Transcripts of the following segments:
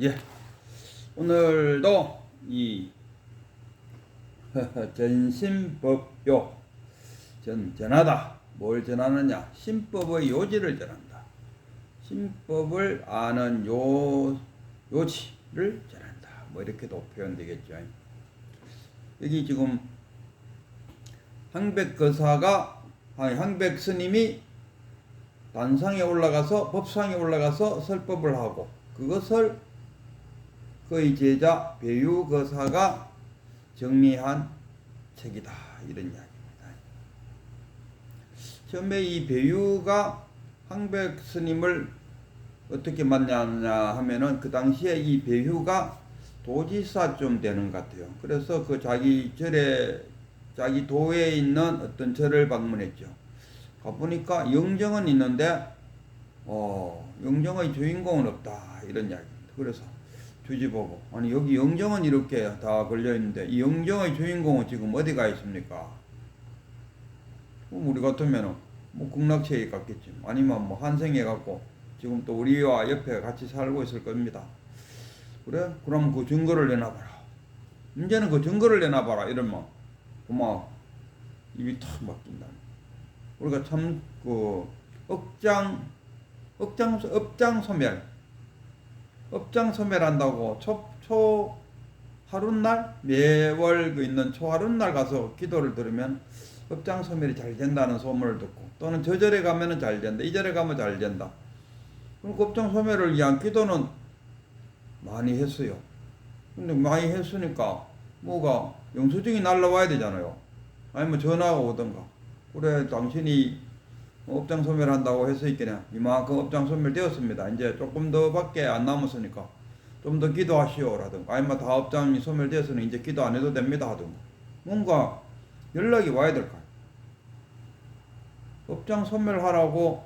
예. 오늘도 이 전신법요 전 전하다. 뭘 전하느냐? 신법의 요지를 전한다. 신법을 아는 요 요지를 전한다. 뭐 이렇게도 표현되겠죠. 여기 지금 항백 거사가 아니 항백 스님이 단상에 올라가서 법상에 올라가서 설법을 하고 그것을 그의 제자 배유거사가 정리한 책이다 이런 이야기입니다. 처음에 이 배유가 항백 스님을 어떻게 만나냐 하면은 그 당시에 이 배유가 도지사쯤 되는 것 같아요. 그래서 그 자기 절에 자기 도에 있는 어떤 절을 방문했죠. 가보니까 영정은 있는데 어 영정의 주인공은 없다 이런 이야기입니다. 그래서 뒤집어보고 아니 여기 영정은 이렇게 다 걸려 있는데 이 영정의 주인공은 지금 어디가 있습니까? 우리 같으면은 뭐 극락체에 갔겠지 아니면 뭐 한생에 갔고 지금 또 우리와 옆에 같이 살고 있을 겁니다. 그래? 그럼 그 증거를 내놔봐라. 이제는 그 증거를 내놔봐라. 이러면 고마워. 입이 탁 막힌다. 우리가 참 그 억장 억장 업장 소멸 업장 소멸한다고 초, 초 하룻날 매월 그 있는 초하룻날 가서 기도를 들으면 업장 소멸이 잘 된다는 소문을 듣고 또는 저 절에 가면은 잘 된다 이 절에 가면 잘 된다. 그럼 그 업장 소멸을 위한 기도는 많이 했어요. 근데 많이 했으니까 뭐가 영수증이 날라와야 되잖아요. 아니면 전화가 오던가. 그래 당신이 업장 소멸 한다고 해서 있겠냐. 이만큼 업장 소멸되었습니다. 이제 조금 더 밖에 안 남았으니까 좀 더 기도하시오 라든가. 아니면 다 업장이 소멸되었으니 이제 기도 안 해도 됩니다 하든가. 뭔가 연락이 와야 될까요. 업장 소멸하라고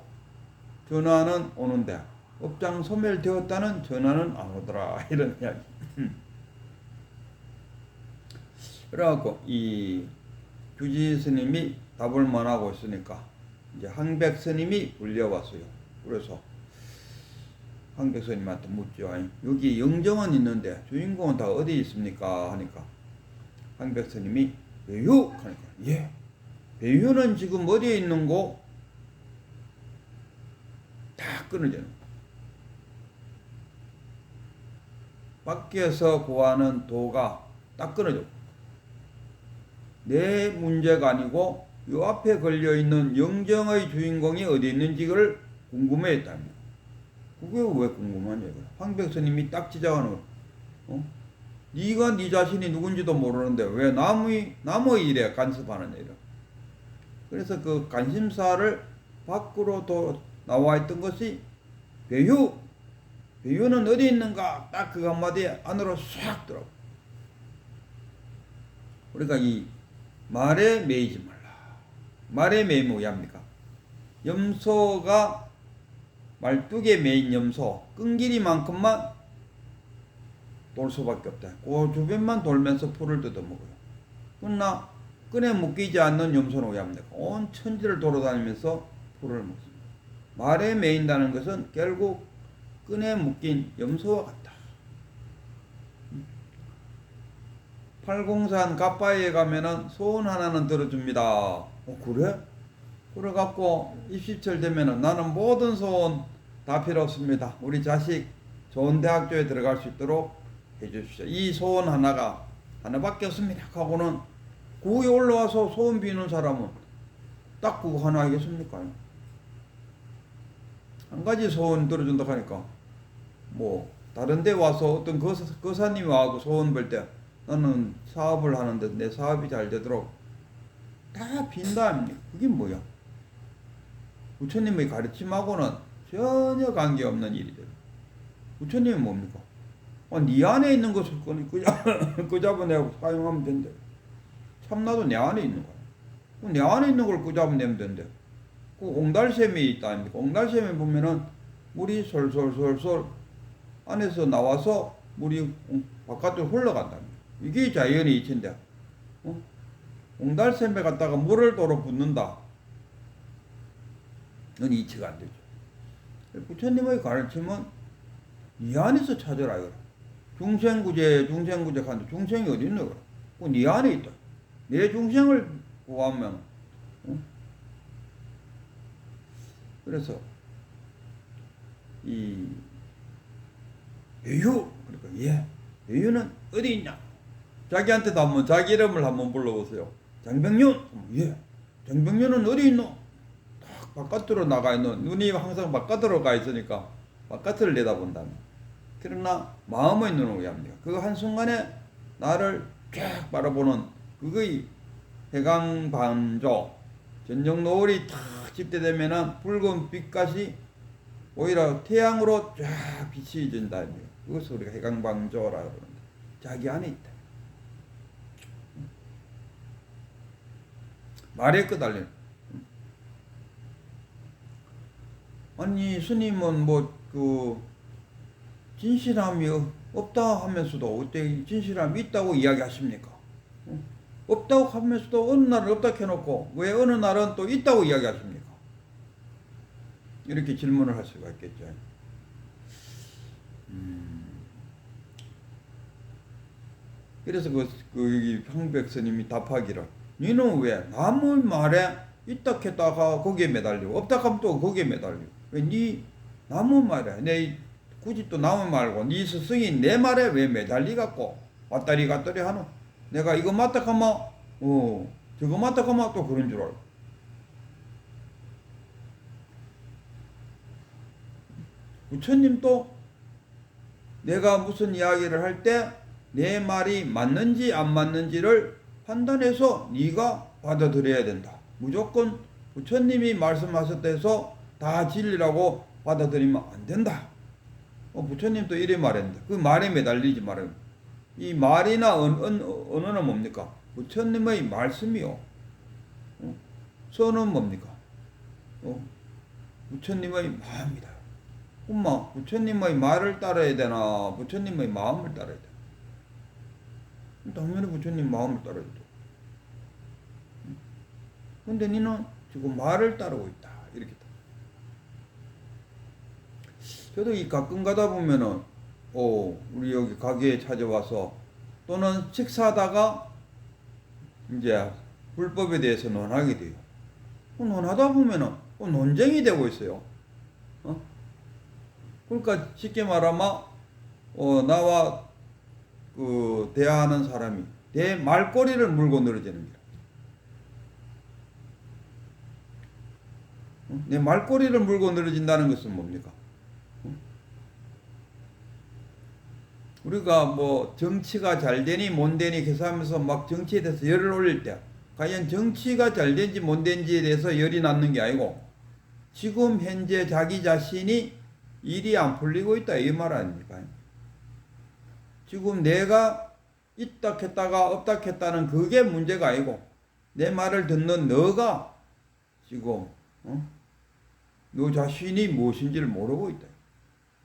전화는 오는데 업장 소멸되었다는 전화는 안 오더라. 이런 이야기. 그래갖고 이 주지 스님이 답을 만하고 있으니까 이제 항백 스님이 불려왔어요. 그래서 항백 스님한테 묻죠. 여기 영정은 있는데 주인공은 다 어디 있습니까? 하니까 항백 스님이 배유 하니까 예 배유는 지금 어디에 있는고 다 끊어져요. 밖에서 구하는 도가 딱 끊어져. 내 문제가 아니고 요 앞에 걸려 있는 영정의 주인공이 어디 있는지를 궁금해했답니다. 그게 왜 궁금하냐. 황백스님이 딱 지적하는 거. 어? 네가 네 자신이 누군지도 모르는데 왜 남의 남의 일에 간섭하느냐 이런. 그래서 그 관심사를 밖으로 도 나와 있던 것이 배유. 배유는 어디 있는가? 딱 그 한마디에 안으로 싹 들어. 우리가 이 말에 매이지 말라. 말에 매이면 왜 합니까? 염소가 말뚝에 매인 염소 끈기리만큼만 돌 수밖에 없다. 그 주변만 돌면서 풀을 뜯어먹어요. 그러나 끈에 묶이지 않는 염소는 왜 합니까? 온 천지를 돌아다니면서 풀을 먹습니다. 말에 매인다는 것은 결국 끈에 묶인 염소와 같다. 팔공산 가빠이에 가면은 소원 하나는 들어줍니다. 어, 그래? 그래갖고 입시철 되면은 나는 모든 소원 다 필요 없습니다. 우리 자식 좋은 대학교에 들어갈 수 있도록 해주십시오. 이 소원 하나가 하나밖에 없습니다. 하고는 구에 올라와서 소원 비는 사람은 딱 그거 하나 하겠습니까? 한 가지 소원 들어준다 하니까 뭐 다른 데 와서 어떤 거사, 거사님이 와고 소원 빌때 나는 사업을 하는데 내 사업이 잘 되도록 다 빈다 그게 뭐야? 부처님의 가르침하고는 전혀 관계없는 일이들. 부처님이 뭡니까? 아, 네 안에 있는 것을 끄잡아내고 사용하면 된대. 참나도 내 안에 있는 거야. 내 안에 있는 걸 끄잡아내면 된대. 그 옹달샘이 있다? 옹달샘에 보면은 물이 솔솔솔솔 안에서 나와서 물이 바깥으로 흘러간답니다. 이게 자연의 이치인데, 어? 옹달샘에 갔다가 물을 도로 붓는다. 그건 이치가 안 되죠. 부처님의 가르침은 네 안에서 이거. 중생구제 중생구제 하는데 중생이 어디 있노? 그네 안에 있다. 내 중생을 구하면 어? 그래서 이 배유 그러니까 예 배유는 어디 있냐? 자기한테도 한번 자기 이름을 한번 불러보세요. 장병윤 예 장병윤은 어디 있노? 딱 바깥으로 나가 있는 눈이 항상 바깥으로 가 있으니까 바깥을 내다본다. 그러나 마음의 눈으로 합니다. 그 한순간에 나를 쫙 바라보는 그거의 해강반조 전정 노을이 탁 집대되면은 붉은 빛깔이 오히려 태양으로 쫙 빛이 진다. 그것을 우리가 해강반조라 그러는데 자기 안에 있다. 말에 끄달리는. 아니 스님은 뭐 그 진실함이 없다 하면서도 어떻게 진실함이 있다고 이야기하십니까? 어? 없다고 하면서도 어느 날은 없다 해놓고 왜 어느 날은 또 있다고 이야기하십니까? 이렇게 질문을 할 수가 있겠죠. 음. 그래서 그, 그 황백 스님이 답하기를 니는 왜 남의 말에 있다 했다가 거기에 매달리고 없다 하면 또 거기에 매달리고 왜네 남의 말에? 내 굳이 또 남의 말고 네 스승이 내 말에 왜 매달리 갖고 왔다리 갔다리 하노? 내가 이거 맞다 하면 어 저거 맞다 하면 또 그런 줄 알고. 부처님도 내가 무슨 이야기를 할 때 내 말이 맞는지 안 맞는지를 판단해서 네가 받아들여야 된다. 무조건 부처님이 말씀하셨다 해서 다 진리라고 받아들이면 안 된다. 어, 부처님도 이래 말했는데 그 말에 매달리지 말아요. 이 말이나 언, 언, 언어는 뭡니까? 부처님의 말씀이요. 어? 선은 뭡니까? 어? 부처님의 마음이다. 엄마, 부처님의 말을 따라야 되나? 부처님의 마음을 따라야 되나? 당연히 부처님 마음을 따라야 돼. 근데 니는 지금 말을 따르고 있다. 이렇게. 저도 이 가끔 가다 보면은, 어, 우리 여기 가게에 찾아와서 또는 식사하다가 이제 불법에 대해서 논하게 돼요. 그 논하다 보면은 어, 논쟁이 되고 있어요. 어? 그러니까 쉽게 말하면 어, 나와 그 대화하는 사람이 내 말꼬리를 물고 늘어지는 거야. 어? 내 말꼬리를 물고 늘어진다는 것은 뭡니까? 어? 우리가 뭐 정치가 잘 되니 못 되니 계산하면서 막 정치에 대해서 열을 올릴 때 과연 정치가 잘 된지 못 된지에 대해서 열이 났는 게 아니고 지금 현재 자기 자신이 일이 안 풀리고 있다 이 말 아닙니까? 지금 내가 있다 했다가 없다 했다는 그게 문제가 아니고 내 말을 듣는 너가 지금 어? 너 자신이 무엇인지를 모르고 있다.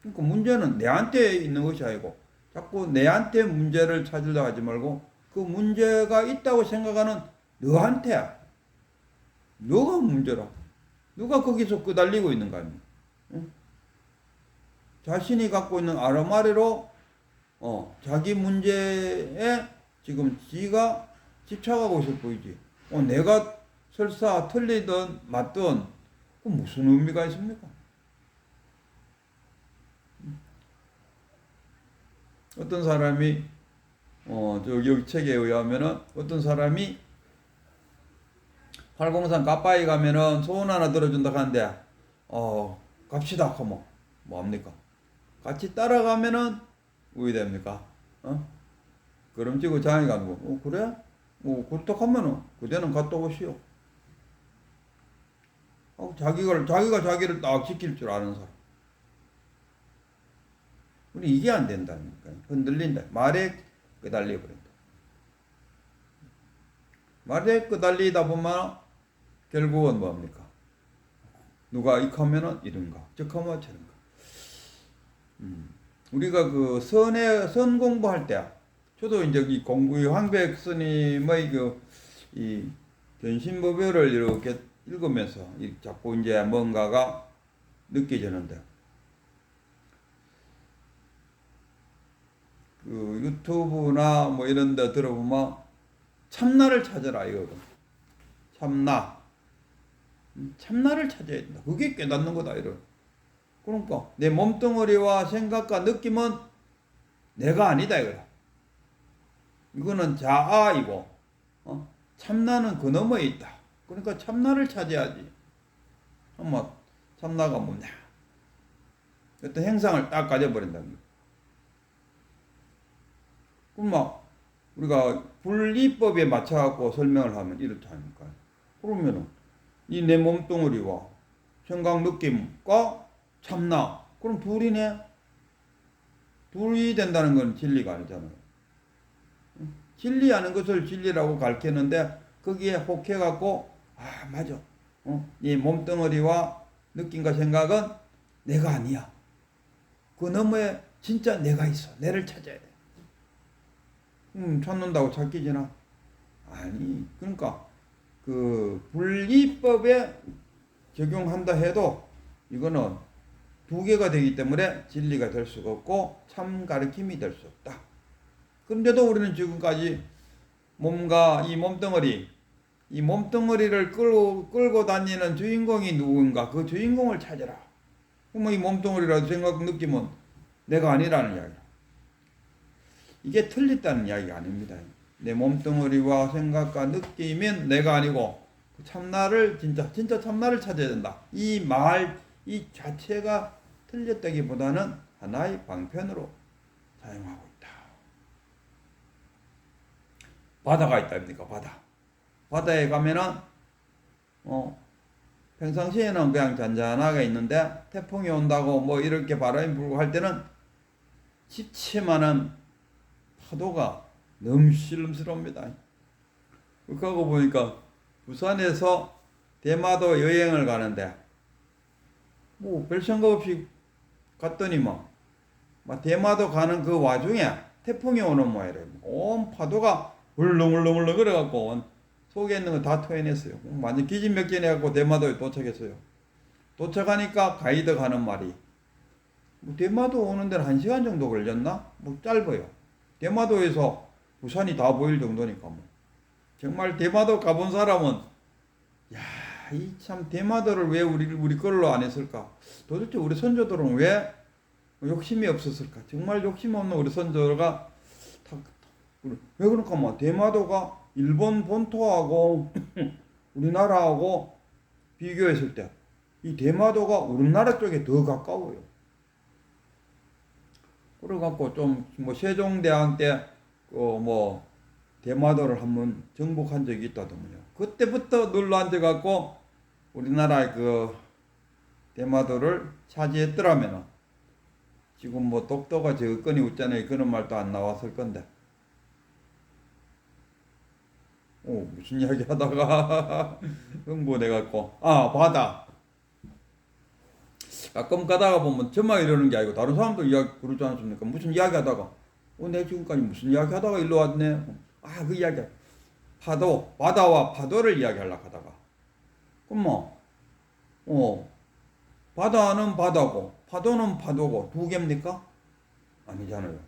그러니까 문제는 내한테 있는 것이 아니고 자꾸 내한테 문제를 찾으려 하지 말고 그 문제가 있다고 생각하는 너한테야. 너가 문제라. 누가 거기서 끄달리고 있는 거 아닙니까? 응? 자신이 갖고 있는 아르마리로 어, 자기 문제에 지금 지가 집착하고 있을 보이지. 어, 내가 설사 틀리든 맞든 그 무슨 의미가 있습니까? 어떤 사람이 어, 저 여기 책에 의하면은 어떤 사람이 팔공산 가빠이 가면은 소원 하나 들어준다 하는데 어 갑시다 하면 뭐합니까? 같이 따라가면은 우이 됩니까? 어? 그럼 지고 장이 가는 거. 어 그래? 어 그렇다 하면은 그대는 갔다 오시오. 어, 자기가 자기가 자기를 딱 지킬 줄 아는 사람. 우리 이게 안 된다니까. 흔들린다. 말에 끄달려 버린다. 말에 끄달리다 보면 결국은 뭡니까? 누가 이 하면은 이런가, 저 하면 저런가. 음. 우리가 그 선의 선 공부할 때, 저도 이제 이 공부 황백 스님의 그 이 변신법요를 이렇게 읽으면서 이 자꾸 이제 뭔가가 느껴지는데, 그 유튜브나 뭐 이런 데 들어보면 참나를 찾아라 이거든. 참나. 음, 참나를 찾아야 된다. 그게 깨닫는 거다 이런. 그러니까 내 몸뚱어리와 생각과 느낌은 내가 아니다 이거야. 이거는 자아이고 어? 참나는 그 너머에 있다. 그러니까 참나를 찾아야지. 한번 참나가 뭐냐? 어떤 행상을 딱 가져버린다는 거. 그럼 막 우리가 분리법에 맞춰갖고 설명을 하면 이렇다 하니까. 그러면은 이 내 몸뚱어리와 생각 느낌과 참나 그럼 둘이네. 둘이 된다는 건 진리가 아니잖아요. 진리하는 것을 진리라고 가르치는데 거기에 혹해갖고 아 맞아. 어? 이 몸뚱어리와 느낌과 생각은 내가 아니야. 그 너머에 진짜 내가 있어. 내를 찾아야 돼. 음, 찾는다고 찾기 지나? 아니, 그러니까 그 분리법에 적용한다 해도 이거는 두 개가 되기 때문에 진리가 될 수가 없고 참 가르침이 될 수 없다. 그런데도 우리는 지금까지 몸과 이 몸뚱어리, 이 몸뚱어리를 끌고, 끌고 다니는 주인공이 누군가 그 주인공을 찾아라. 그러면 이 몸뚱어리라도 생각 느낌은 내가 아니라는 이야기야. 이게 틀렸다는 이야기가 아닙니다. 내 몸뚱어리와 생각과 느낌은 내가 아니고 그 참나를 진짜 진짜 참나를 찾아야 된다. 이 말 이 자체가 틀렸다기보다는 하나의 방편으로 사용하고 있다. 바다가 있답니까? 바다. 바다에 가면은 어 평상시에는 그냥 잔잔하게 있는데 태풍이 온다고 뭐 이렇게 바람이 불고 할 때는 지체만한 파도가 너무 실름스럽니다. 그러고 보니까 부산에서 대마도 여행을 가는데 뭐 별 생각 없이 갔더니만 막 대마도 가는 그 와중에 태풍이 오는 모양이래요. 온 파도가 울렁울렁울렁 그래갖고 속에 있는 거 다 토해냈어요. 완전 기진맥진해갖고 대마도에 도착했어요. 도착하니까 가이드가 하는 말이 뭐 대마도 오는 데는 한 시간 정도 걸렸나? 뭐 짧아요. 대마도에서 부산이 다 보일 정도니까 뭐. 정말 대마도 가본 사람은 야, 이 참 대마도를 왜 우리 우리 걸로 안 했을까? 도대체 우리 선조들은 왜 욕심이 없었을까? 정말 욕심 없는 우리 선조가 다, 왜 그럴까? 뭐 대마도가 일본 본토하고 우리나라하고 비교했을 때 이 대마도가 우리나라 쪽에 더 가까워요. 그래갖고 좀 뭐 세종대왕 때그뭐 대마도를 한번 정복한 적이 있다더군요. 그때부터 눌러 앉아갖고 우리나라의 그 대마도를 차지했더라면은 지금 뭐 독도가 저건이 웃잖아요. 그런 말도 안 나왔을 건데. 오 무슨 이야기 하다가 흥분해갖고 아 바다. 가끔 가다가 보면 저만 이러는 게 아니고 다른 사람도 이야기 그러지 않습니까? 무슨 이야기 하다가 어, 내 지금까지 무슨 이야기 하다가 일로 왔네. 아, 그 이야기. 파도, 바다와 파도를 이야기하려고 하다가. 그럼 뭐, 어, 바다는 바다고, 파도는 파도고, 두 개입니까? 아니잖아요.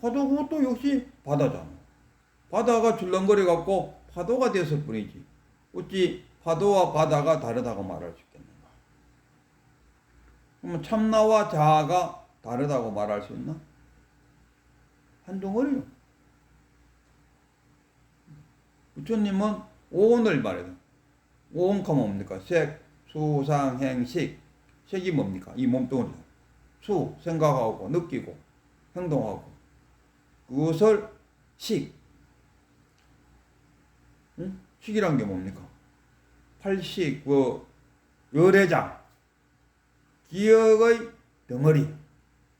파도고 또 역시 바다잖아. 바다가 줄렁거려 갖고 파도가 됐을 뿐이지. 어찌 파도와 바다가 다르다고 말할 수 있겠는가? 그러면 참나와 자아가 다르다고 말할 수 있나? 한 덩어리요. 부처님은 오온을 말해요. 오온가 뭡니까? 색, 수, 상, 행, 식. 색이 뭡니까? 이 몸뚱어리. 수, 생각하고, 느끼고, 행동하고. 그것을 식. 응? 식이란 게 뭡니까? 팔식, 뭐, 열애장. 기억의 덩어리.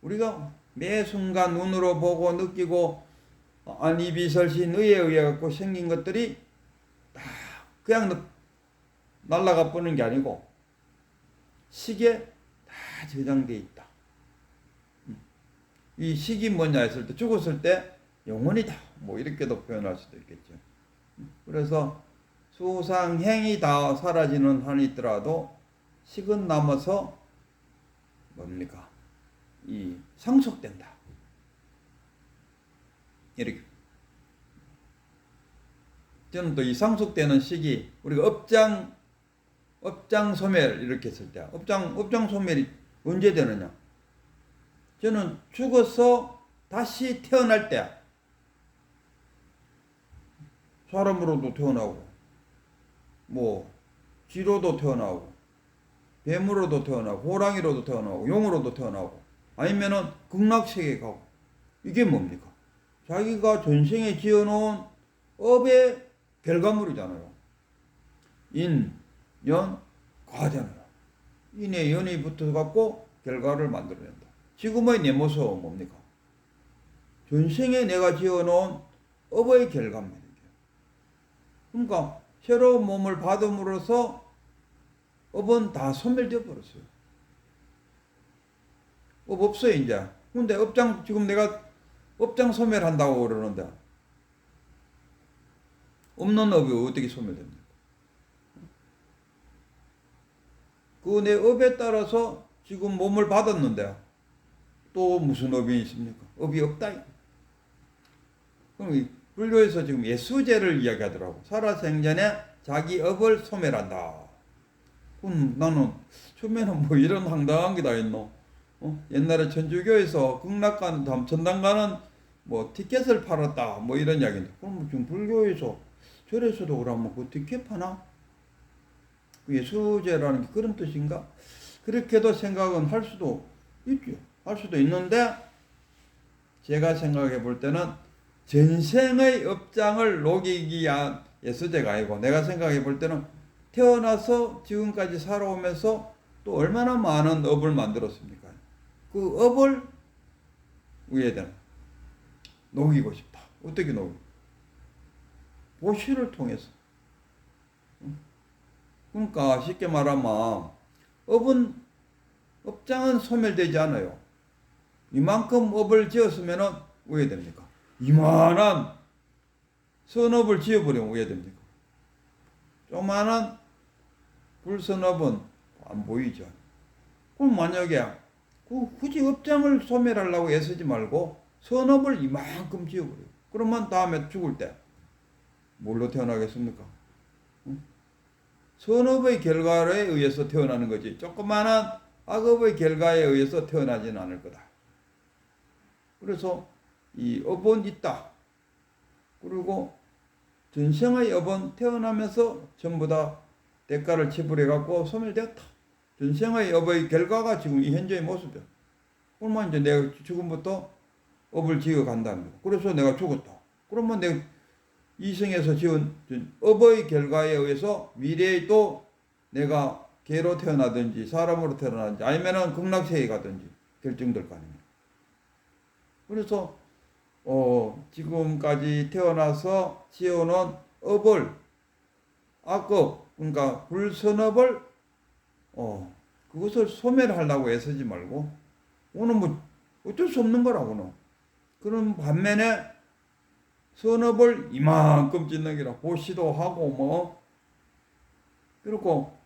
우리가 매 순간 눈으로 보고 느끼고 안이비설신 의에 의해 갖고 생긴 것들이 다 그냥 날라가 버는 게 아니고 식에 다 저장돼 있다. 음. 이 식이 뭐냐 했을 때 죽었을 때 영원이다. 뭐 이렇게도 표현할 수도 있겠죠. 음. 그래서 수상행이 다 사라지는 한이 있더라도 식은 남아서 뭡니까? 이 상속된다. 이렇게 저는 또 이 상속되는 시기 우리가 업장 업장 소멸 이렇게 했을 때 업장 업장 소멸이 언제 되느냐? 저는 죽어서 다시 태어날 때 사람으로도 태어나고 뭐 쥐로도 태어나고 뱀으로도 태어나고 호랑이로도 태어나고 용으로도 태어나고 아니면은 극락세계 가고 이게 뭡니까? 자기가 전생에 지어놓은 업의 결과물이잖아요. 인, 연, 과잖아요. 인의 연이 붙어갖고 결과를 만들어낸다. 지금의 내 모습은 뭡니까? 전생에 내가 지어놓은 업의 결과입니다. 그러니까 새로운 몸을 받음으로써 업은 다 소멸되어 버렸어요. 업 없어요 이제. 근데 업장 지금 내가 업장 소멸한다고 그러는데 없는 업이 어떻게 소멸됩니까? 그 내 업에 따라서 지금 몸을 받았는데 또 무슨 업이 있습니까? 업이 없다. 그럼 이 불교에서 지금 예수제를 이야기하더라고. 살아생전에 자기 업을 소멸한다. 그럼 나는 처음에는 뭐 이런 황당한 게 다 있노? 어? 옛날에 천주교에서 극락간 전당 가는 뭐 티켓을 팔았다 뭐 이런 이야기인데 그럼 지금 불교에서 절에서도 그러면 그 티켓 파나? 그 예수제라는 게 그런 뜻인가? 그렇게도 생각은 할 수도 있죠. 할 수도 있는데 제가 생각해 볼 때는 전생의 업장을 녹이기 위한 예수제가 아니고 내가 생각해 볼 때는 태어나서 지금까지 살아오면서 또 얼마나 많은 업을 만들었습니까? 그 업을 위에다 녹이고 싶다. 어떻게 녹이? 보시를 통해서. 그러니까 쉽게 말하면 업은 업장은 소멸되지 않아요. 이만큼 업을 지었으면은 왜 됩니까? 이만한 선업을 지어버리면 왜 됩니까? 조만한 불선업은 안 보이죠. 그럼 만약에 그 굳이 업장을 소멸하려고 애쓰지 말고 선업을 이만큼 지어버려요. 그러면 다음에 죽을 때 뭘로 태어나겠습니까? 응? 선업의 결과에 의해서 태어나는 거지. 조그마한 악업의 결과에 의해서 태어나지는 않을 거다. 그래서 이 업은 있다. 그리고 전생의 업은 태어나면서 전부 다 대가를 지불해 갖고 소멸되었다. 전생의 업의 결과가 지금 이 현재의 모습이야. 그러면 이제 내가 지금부터 업을 지어 간다는 거. 그래서 내가 죽었다. 그러면 내가 이생에서 지은 업의 결과에 의해서 미래에 또 내가 개로 태어나든지 사람으로 태어나든지 아니면은 극락세에 가든지 결정될 거 아닙니까? 그래서 어 지금까지 태어나서 지어놓은 업을 악업 그러니까 불선업을 어 그것을 소멸하려고 애쓰지 말고 오늘 뭐 어쩔 수 없는 거라고는 그런 반면에 선업을 이만큼 짓는 기라 보시도 하고 뭐 그리고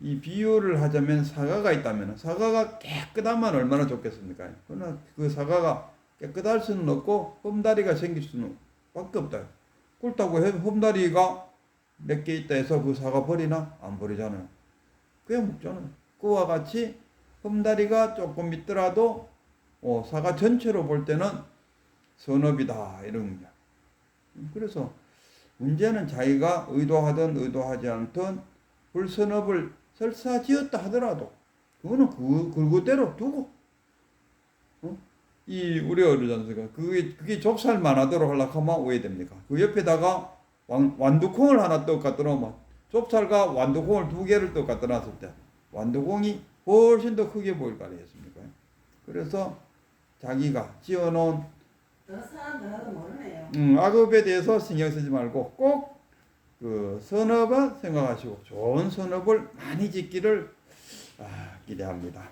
이 비유를 하자면 사과가 있다면 사과가 깨끗하면 얼마나 좋겠습니까? 그러나 그 사과가 깨끗할 수는 없고 험다리가 생길 수는 밖에 없다. 그렇다고 험다리가 몇 개 있다 해서 그 사과 버리나? 안 버리잖아요. 그냥 먹잖아요. 그와 같이 험다리가 조금 있더라도 어, 사과 전체로 볼 때는 선업이다 이런 거야. 그래서 문제는 자기가 의도하든 의도하지 않든 불선업을 설사 지었다 하더라도 그거는 그, 그거대로 두고 어? 이 우리 어르전스가 그게 그게 좁쌀만 하도록 하려고 하면 왜 됩니까? 그 옆에다가 완, 완두콩을 하나 떡 갖다 놓으면 좁쌀과 완두콩을 두 개를 떡 갖다 놨을 때 완두콩이 훨씬 더 크게 보일 거 아니겠습니까? 그래서 자기가 지어놓은. 음, 악업에 대해서 신경 쓰지 말고 꼭 그 선업을 생각하시고 좋은 선업을 많이 짓기를 아, 기대합니다.